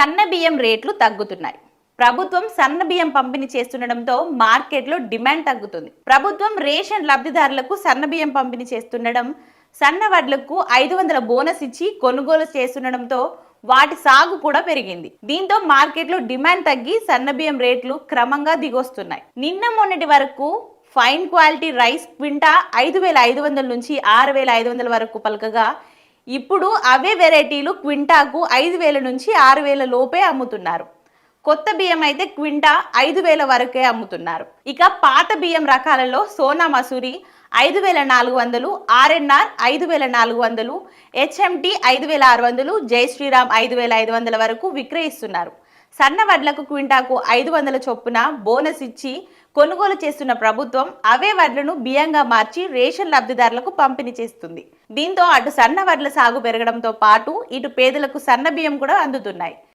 సన్న బియ్యం రేట్లు తగ్గుతున్నాయి. ప్రభుత్వం సన్న బియ్యం పంపిణీ చేస్తుండటంతో మార్కెట్లో డిమాండ్ తగ్గుతుంది. ప్రభుత్వం రేషన్ లబ్ధిదారులకు సన్న బియ్యం పంపిణీ చేస్తుండడం సన్న వడ్లకు ఐదు వందల బోనస్ ఇచ్చి కొనుగోలు చేస్తుండడంతో వాటి సాగు కూడా పెరిగింది. దీంతో మార్కెట్లో డిమాండ్ తగ్గి సన్న బియ్యం రేట్లు క్రమంగా దిగొస్తున్నాయి. నిన్న మొన్నటి వరకు ఫైన్ క్వాలిటీ రైస్ క్వింటా ఐదు వేల ఐదు వందల నుంచి ఆరు వేల ఐదు వందల వరకు పలకగా ఇప్పుడు అవే వెరైటీలు క్వింటాకు ఐదు వేల నుంచి ఆరు వేల లోపే అమ్ముతున్నారు. కొత్త బియ్యం అయితే క్వింటా ఐదు వేల వరకే అమ్ముతున్నారు. ఇక పాత బియ్యం రకాలలో సోనా మసూరి ఐదు వేల నాలుగు వందలు ఆర్ఎన్ఆర్ ఐదు వేల నాలుగు వందలు హెచ్ఎంటీ ఐదు వేల ఆరు వందలు జై శ్రీరామ్ ఐదు వేల ఐదు వందల వరకు విక్రయిస్తున్నారు. సన్న వడ్లకు క్వింటాకు ఐదు వందల చొప్పున బోనస్ ఇచ్చి కొనుగోలు చేస్తున్న ప్రభుత్వం అవే వడ్లను బియ్యంగా మార్చి రేషన్ లబ్ధిదారులకు పంపిణీ చేస్తుంది. దీంతో అటు సన్న వడ్ల సాగు పెరగడంతో పాటు ఇటు పేదలకు సన్న బియ్యం కూడా అందుతున్నాయి.